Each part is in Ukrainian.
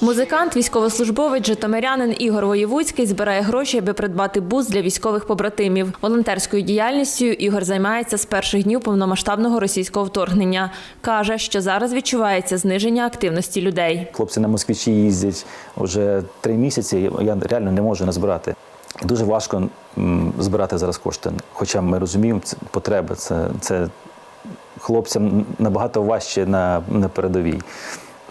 Музикант, військовослужбовець, житомирянин Ігор Воєвудський збирає гроші, аби придбати бус для військових побратимів. Волонтерською діяльністю Ігор займається з перших днів повномасштабного російського вторгнення. Каже, що зараз відчувається зниження активності людей. Хлопці на москвичі їздять вже три місяці. Я реально не можу назбирати. Дуже важко збирати зараз кошти. Хоча ми розуміємо це потреби. Це, це хлопцям набагато важче на, на передовій.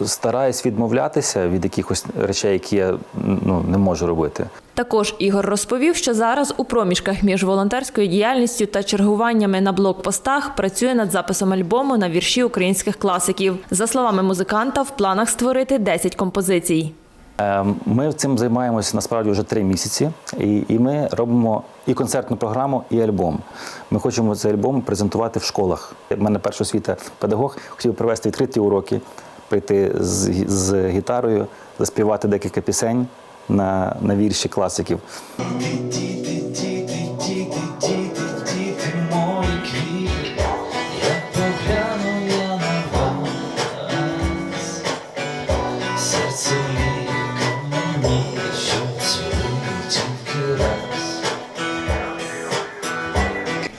Стараюсь відмовлятися від якихось речей, які я ну, не можу робити. Також Ігор розповів, що зараз у проміжках між волонтерською діяльністю та чергуваннями на блокпостах працює над записом альбому на вірші українських класиків. За словами музиканта, в планах створити 10 композицій. Е, Ми цим займаємося насправді вже три місяці, і, і ми робимо і концертну програму, і альбом. Ми хочемо цей альбом презентувати в школах. У мене перша освіта педагог, хотів провести відкриті уроки, прийти з, з гітарою, заспівати декілька пісень на, на вірші класиків. серце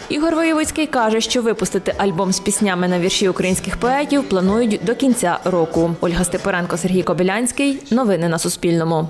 Ігор Воєвицький каже, що випустити альбом з піснями на вірші українських поетів планують до кінця року. Ольга Степоренко, Сергій Кобилянський. Новини на Суспільному.